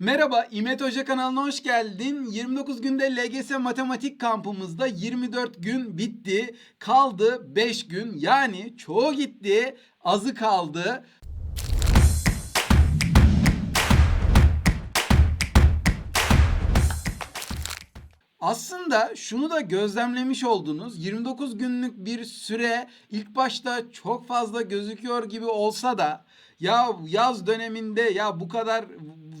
Merhaba, İmet Hoca kanalına hoş geldin. 29 günde LGS matematik kampımızda 24 gün bitti. Kaldı 5 gün. Yani çoğu gitti, azı kaldı. Aslında şunu da gözlemlemiş oldunuz. 29 günlük bir süre ilk başta çok fazla gözüküyor gibi olsa da ya yaz döneminde ya bu kadar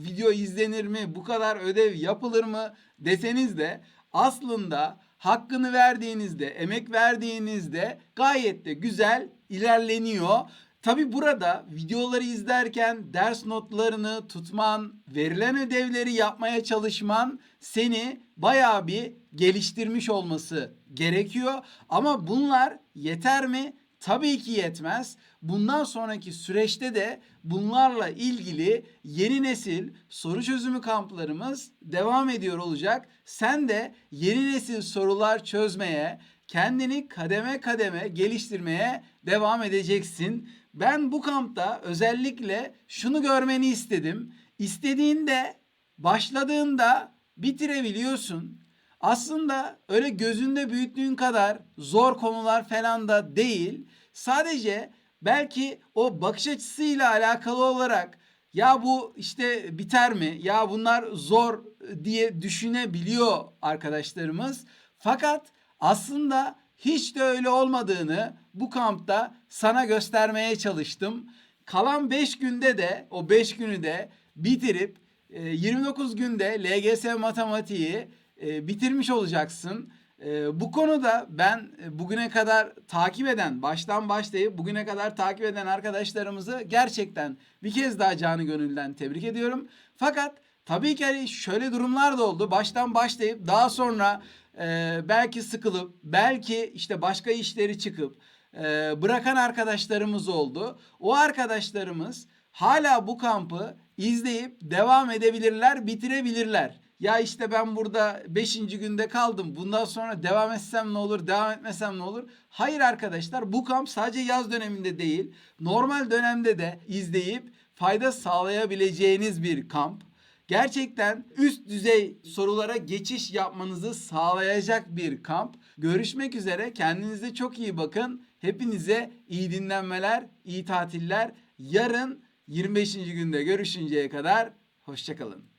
video izlenir mi, bu kadar ödev yapılır mı deseniz de aslında hakkını verdiğinizde, emek verdiğinizde gayet de güzel ilerleniyor. Tabi burada videoları izlerken ders notlarını tutman, verilen ödevleri yapmaya çalışman seni bayağı bir geliştirmiş olması gerekiyor. Ama bunlar yeter mi? Tabii ki yetmez. Bundan sonraki süreçte de bunlarla ilgili yeni nesil soru çözümü kamplarımız devam ediyor olacak. Sen de yeni nesil sorular çözmeye, kendini kademe kademe geliştirmeye devam edeceksin. Ben bu kampta özellikle şunu görmeni istedim. İstediğinde, başladığında bitirebiliyorsun. Aslında öyle gözünde büyüttüğün kadar zor konular falan da değil. Sadece belki o bakış açısıyla alakalı olarak ya bu işte biter mi? Ya bunlar zor diye düşünebiliyor arkadaşlarımız. Fakat aslında hiç de öyle olmadığını bu kampta sana göstermeye çalıştım. Kalan 5 günde de o 5 günü de bitirip e, 29 günde LGS matematiği e, bitirmiş olacaksın. E, Bu konuda ben e, bugüne kadar takip eden, baştan başlayıp bugüne kadar takip eden arkadaşlarımızı gerçekten bir kez daha canı gönülden tebrik ediyorum. Fakat tabii ki hani şöyle durumlar da oldu. Baştan başlayıp daha sonra e, belki sıkılıp, belki işte başka işleri çıkıp e, bırakan arkadaşlarımız oldu. O arkadaşlarımız hala bu kampı izleyip devam edebilirler, bitirebilirler. Ya işte ben burada 5. günde kaldım. Bundan sonra devam etsem ne olur, devam etmesem ne olur? Hayır arkadaşlar bu kamp sadece yaz döneminde değil, normal dönemde de izleyip fayda sağlayabileceğiniz bir kamp. Gerçekten üst düzey sorulara geçiş yapmanızı sağlayacak bir kamp. Görüşmek üzere. Kendinize çok iyi bakın. Hepinize iyi dinlenmeler, iyi tatiller. Yarın 25. günde görüşünceye kadar hoşçakalın.